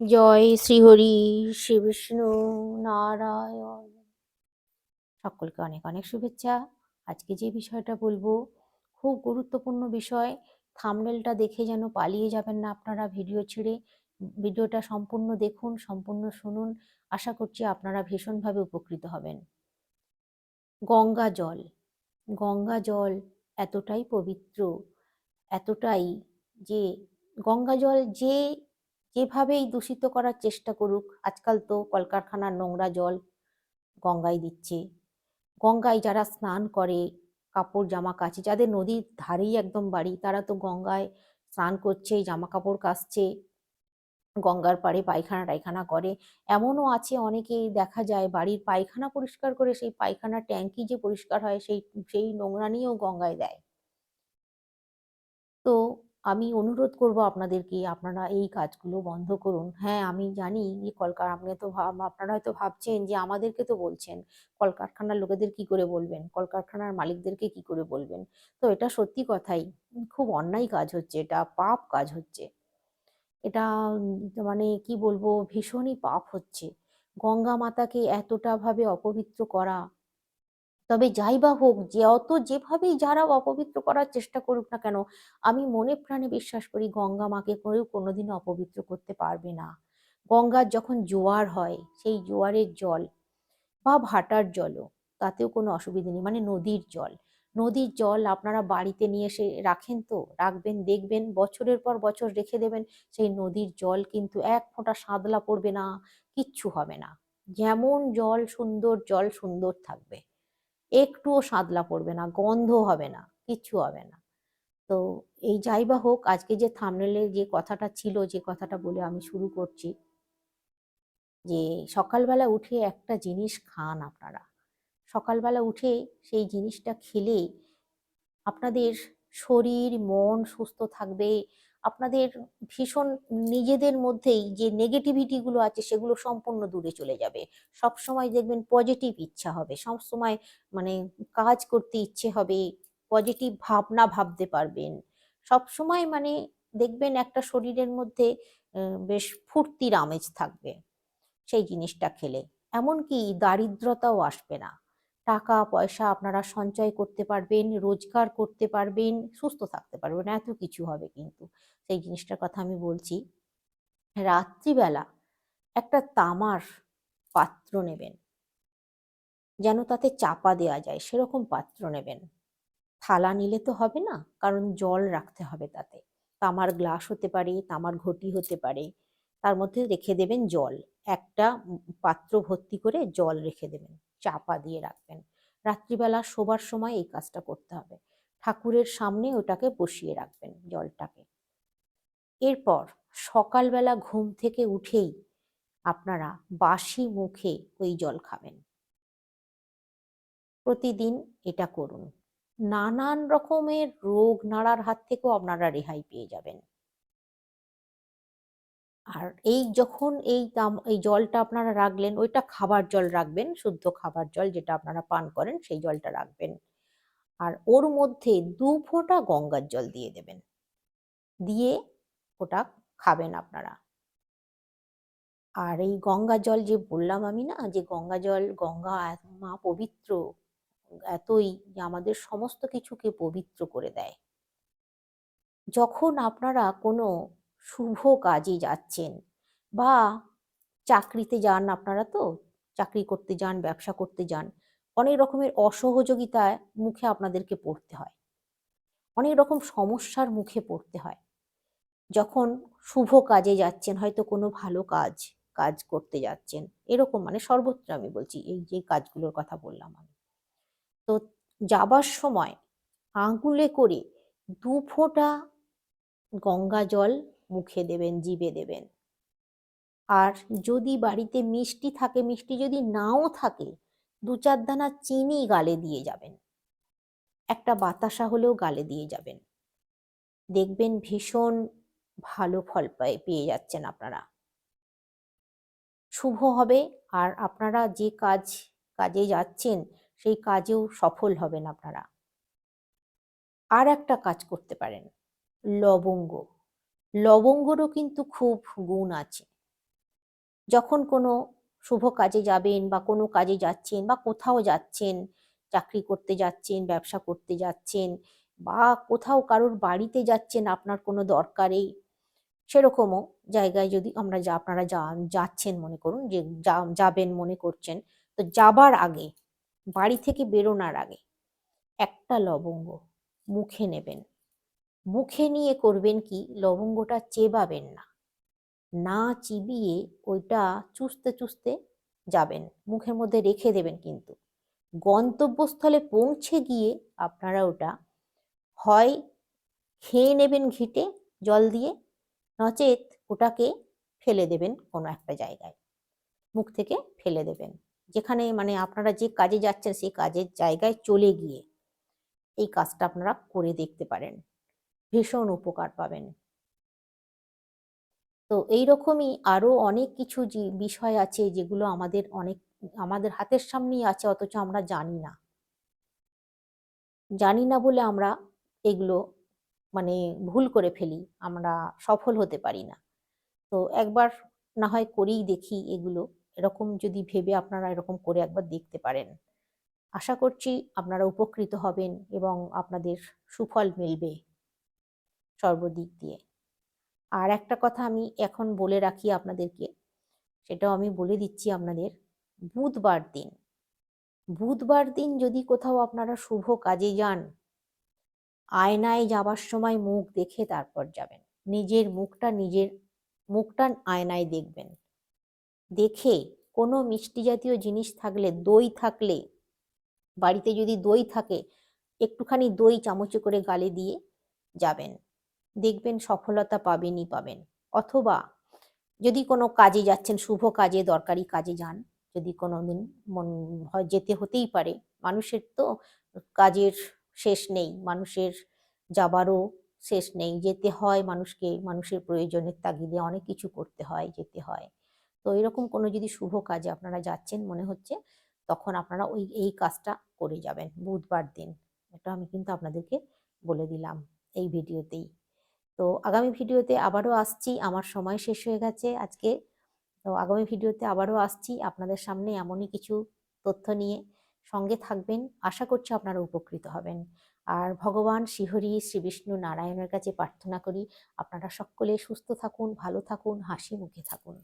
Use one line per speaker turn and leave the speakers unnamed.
জয় শ্রীহরি শ্রী বিষ্ণু নারায়ণ। সকলকে অনেক অনেক শুভেচ্ছা। আজকে যে বিষয়টা বলব, খুব গুরুত্বপূর্ণ বিষয়, থামনেলটা দেখে যেন পালিয়ে যাবেন না আপনারা ভিডিও ছেড়ে। ভিডিওটা সম্পূর্ণ দেখুন, সম্পূর্ণ শুনুন। আশা করছি আপনারা ভীষণভাবে উপকৃত হবেন। গঙ্গা জল গঙ্গা জল এতটাই পবিত্র, এতটাই যে, গঙ্গা জল যে যেভাবেই দূষিত করার চেষ্টা করুক, আজকাল তো কলকারখানার নোংরা জল গঙ্গায় দিচ্ছে। গঙ্গায় যারা স্নান করে, কাপড় জামা কাচে যাদের নদীর ধারেই একদম বাড়ি, তারা তো গঙ্গায় স্নান করছে জামা কাপড় কাচছে, গঙ্গার পাড়ে পায়খানা টাইখানা করে। এমনও আছে অনেকেই দেখা যায় বাড়ির পায়খানা পরিষ্কার করে, সেই পায়খানা ট্যাঙ্কি যে পরিষ্কার হয়, সেই সেই নোংরা নিয়েও গঙ্গায় দেয়। তো আমি অনুরোধ করব আপনাদেরকে, আপনারা এই কাজগুলো বন্ধ করুন। হ্যাঁ আমি জানি যে কলকার আপনি তো আপনারা হয়তো ভাবছেন যে আমাদেরকে তো বলছেন, কলকারখানার লোকেদের কি করে বলবেন? কলকারখানার মালিকদেরকে কি করে বলবেন? তো এটা সত্যি কথাই, খুব অন্যায় কাজ হচ্ছে, এটা পাপ কাজ হচ্ছে। এটা মানে কি বলব, ভীষণই পাপ হচ্ছে। গঙ্গা মাতাকে এতটা ভাবে অপবিত্র করা তবে যাই বা হোক, যে অত যেভাবেই যারা অপবিত্র করার চেষ্টা করুক না কেন, আমি মনে প্রাণে বিশ্বাস করি গঙ্গা মাকে কেউ কোনোদিনও অপবিত্র করতে পারবে না। গঙ্গার যখন জোয়ার হয়, সেই জোয়ারের জল বা ভাটার জলও, তাতেও কোনো অসুবিধা নেই। মানে নদীর জল। নদীর জল আপনারা বাড়িতে নিয়ে এসে রাখেন তো, রাখবেন, দেখবেন, বছরের পর বছর রেখে দেবেন, সেই নদীর জল কিন্তু এক ফোঁটা সাদলা পড়বে না, কিচ্ছু হবে না। যেমন জল সুন্দর জল সুন্দর থাকবে। একটুও সাদলা পড়বে না গন্ধ হবে না, কিচ্ছু হবে না। তো এই যাই বা হোক, আজকে যে থামনেলের যে কথাটা ছিল, যে কথাটা বলে আমি শুরু করছি, যে সকালবেলা উঠে একটা জিনিস খান আপনারা। সকালবেলা উঠে সেই জিনিসটা খেলে আপনাদের শরীর, মন সুস্থ থাকবে। আপনাদের ভীষণ নিজেদের মধ্যেই যে নেগেটিভিটিগুলো আছে সেগুলো সম্পূর্ণ দূরে চলে যাবে। সব সময় দেখবেন পজিটিভ ইচ্ছা হবে। সব সময় মানে কাজ করতে ইচ্ছে হবে পজিটিভ ভাবনা ভাবতে পারবেন। সব সময় মানে দেখবেন একটা শরীরের মধ্যে বেশ ফুর্তির আমেজ থাকবে সেই জিনিসটা খেলে। এমনকি দারিদ্রতাও আসবে না। টাকা, পয়সা আপনারা সঞ্চয় করতে পারবেন, রোজগার করতে পারবেন, সুস্থ থাকতে পারবেন, এত কিছু হবে কিন্তু। সেই জিনিসটার কথা আমি বলছি, রাত্রিবেলা একটা তামার পাত্র নেবেন। যেন তাতে চাপা দেওয়া যায়, সেরকম পাত্র নেবেন। থালা নিলে তো হবে না, কারণ জল রাখতে হবে তাতে। তামার গ্লাস হতে পারে, তামার ঘটি হতে পারে তার মধ্যে রেখে দেবেন জল। একটা পাত্র ভর্তি করে জল রেখে দেবেন, চাপা দিয়ে রাখবেন। রাত্রিবেলা শোবার সময় এই কাজটা করতে হবে। ঠাকুরের সামনে ওটাকে বসিয়ে রাখবেন জলটাকে। এরপর সকালবেলা ঘুম থেকে উঠেই আপনারা বাসি মুখে ওই জল খাবেন। প্রতিদিন এটা করুন। নানান রকমের রোগ, নাড়ার হাত থেকেও আপনারা রেহাই পেয়ে যাবেন। আর এই যখন এই এই জলটা আপনারা রাখলেন, ওইটা খাবার জল রাখবেন, শুদ্ধ খাবার জল যেটা আপনারা পান করেন, সেই জলটা রাখবেন। আর ওর মধ্যে দু ফোঁটা গঙ্গার জল দিয়ে দেবেন। দিয়ে ওটা খাবেন আপনারা। আর এই গঙ্গা জল যে বললাম আমি না, যে গঙ্গা জল, গঙ্গা মা পবিত্র, এতই যে আমাদের সমস্ত কিছুকে পবিত্র করে দেয়। যখন আপনারা কোনো শুভ কাজে যাচ্ছেন। বা চাকরিতে যান আপনারা তো, চাকরি করতে যান, ব্যবসা করতে যান, অনেক রকমের অসহযোগিতায় মুখে আপনাদেরকে পড়তে হয়। অনেক রকম সমস্যার মুখে পড়তে হয়। যখন শুভ কাজে যাচ্ছেন, হয়তো কোনো ভালো কাজ কাজ করতে যাচ্ছেন, এরকম মানে সর্বত্র আমি বলছি, এই যে কাজগুলোর কথা বললাম আমি। তো যাবার সময় আঙুলে করে দু ফোঁটা গঙ্গা জল মুখে দেবেন জিবে দেবেন। আর যদি বাড়িতে মিষ্টি থাকে, মিষ্টি যদি নাও থাকে, দু চার দানা চিনি গালে দিয়ে যাবেন। একটা বাতাসা হলেও গালে দিয়ে যাবেন। দেখবেন ভীষণ ভালো ফল পায়, পেয়ে যাচ্ছেন আপনারা। শুভ হবে, আর আপনারা যে কাজ, কাজে যাচ্ছেন, সেই কাজেও সফল হবেন আপনারা। আর একটা কাজ করতে পারেন, লবঙ্গ। লবঙ্গরও কিন্তু খুব গুণ আছে। যখন কোনো শুভ কাজে যাবেন বা কোনো কাজে যাচ্ছেন বা কোথাও যাচ্ছেন, চাকরি করতে যাচ্ছেন, ব্যবসা করতে যাচ্ছেন বা কোথাও কারোর বাড়িতে যাচ্ছেন, আপনার কোনো দরকারেই সেরকমও জায়গায় যদি আমরা যা, আপনারা যাচ্ছেন মনে করুন যা- যাবেন মনে করছেন, তো যাবার আগে, বাড়ি থেকে বেরোনোর আগে একটা লবঙ্গ মুখে নেবেন। মুখে নিয়ে করবেন কি? লবঙ্গটা চেবাবেন না। না চিবিয়ে ওইটা চুষতে চুষতে যাবেন। মুখের মধ্যে রেখে দেবেন কিন্তু। গন্তব্যস্থলে পৌঁছে গিয়ে আপনারা ওটা হয় খেয়ে নেবেন ঘিটে জল দিয়ে, নচেত ওটাকে ফেলে দেবেন কোনো একটা জায়গায়। মুখ থেকে ফেলে দেবেন। যেখানে মানে আপনারা যে কাজে যাচ্ছেন সেই কাজের জায়গায় চলে গিয়ে এই কাজটা আপনারা করে দেখতে পারেন। ভীষণ উপকার পাবেন। তো এইরকমই আরও অনেক কিছু যে বিষয় আছে যেগুলো আমাদের অনেক, আমাদের হাতের সামনেই আছে, অথচ আমরা জানি না। জানি না বলে আমরা এগুলো মানে ভুল করে ফেলি, আমরা সফল হতে পারি না। তো একবার না হয় করেই দেখি এগুলো, এরকম যদি ভেবে আপনারা এরকম করে একবার দেখতে পারেন। আশা করছি আপনারা উপকৃত হবেন এবং আপনাদের সুফল মিলবে। সর্বদিক দিয়ে। আর একটা কথা আমি এখন বলে রাখি আপনাদেরকে, সেটাও আমি বলে দিচ্ছি আপনাদের। বুধবার দিন বুধবার দিন যদি কোথাও আপনারা শুভ কাজে যান, আয়নায় যাবার সময় মুখ দেখে তারপর যাবেন। নিজের মুখটা নিজের, মুখটা আয়নায় দেখবেন। দেখে কোনো মিষ্টি জাতীয় জিনিস থাকলে, দই থাকলে, বাড়িতে যদি দই থাকে, একটুখানি দই চামচে করে গালে দিয়ে যাবেন। দেখবেন সফলতা পাবেনই পাবেন। অথবা যদি কোনো কাজে যাচ্ছেন, শুভ কাজে, দরকারি কাজে যান, যদি কোনো দিন মন যেতে হতেই পারে, মানুষের তো কাজের শেষ নেই, মানুষের যাবারও শেষ নেই। যেতে হয় মানুষকে, মানুষের প্রয়োজনের তাগিদে অনেক কিছু করতে হয়, যেতে হয়। তো এরকম কোনো যদি শুভ কাজে আপনারা যাচ্ছেন, মনে হচ্ছে, তখন আপনারা ওই, এই কাজটা করে যাবেন, বুধবার দিন। এটা আমি কিন্তু আপনাদেরকে বলে দিলাম, এই ভিডিওতেই। তো আগামী ভিডিওতে আবারও আসছি। আমার সময় শেষ হয়ে গেছে আজকে। তো আগামী ভিডিওতে আবারও আসছি আপনাদের সামনে এমনই কিছু তথ্য নিয়ে। সঙ্গে থাকবেন। আশা করছি আপনারা উপকৃত হবেন। আর ভগবান শ্রীহরি শ্রী বিষ্ণু নারায়ণের কাছে প্রার্থনা করি, আপনারা সকলে সুস্থ থাকুন, ভালো থাকুন, হাসি মুখে থাকুন।